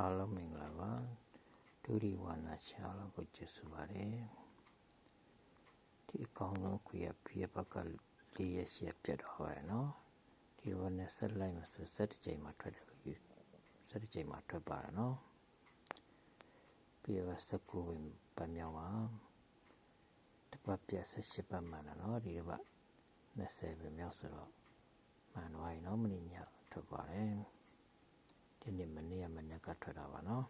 အားလုံးမင်္ဂလာပါဒုတိဝါနာရှာလို့ကိုကျေးဇူးပါတယ်ဒီအကောင့်လုံးခွေရပြဘက်ကလေးရရှိပြတ်တော့ပါတယ်နော်ဒီဘက်နဲ့ဆက်လိုက်မှာဆိုဆက်တစ်ချိန်မှာထွက်တယ်လို့ယူဆက်တစ်ချိန်မှာထွက်ပါတော့နော်ပြဘစကူဝင်ပမြောင်းပါတပတ်ပြက်ဆက်ရှိပတ်မှန်နော်ဒီဘက်20ပဲမြောက်ဆိုတော့မှန်သွားပြီနော်မင်းညထွက်ပါတယ် ဒီနေ့မနေ့ကမနေ့ကထွက်တာပါနော်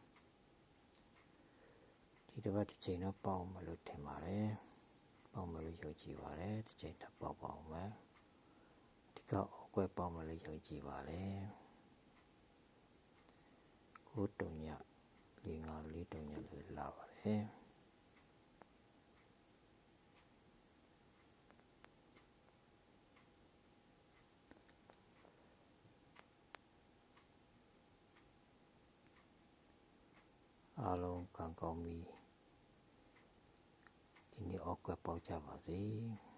ဒီတစ်ပတ်တစ်ချိန်တော့ပေါအောင်မလို့ထင်ပါတယ်ပေါအောင်မလို့ယုံကြည်ပါတယ်တစ်ချိန်ထပ်ပေါပေါအောင်မယ်ဒီကအကွဲပေါအောင်မလို့ယုံကြည်ပါတယ်ကိုတုံညလေးငါလေးတုံညလေးလာပါတယ် အားလုံးကံကောင်းပြီဒီနေ့အောက်ကပေါက်ကြပါစေ။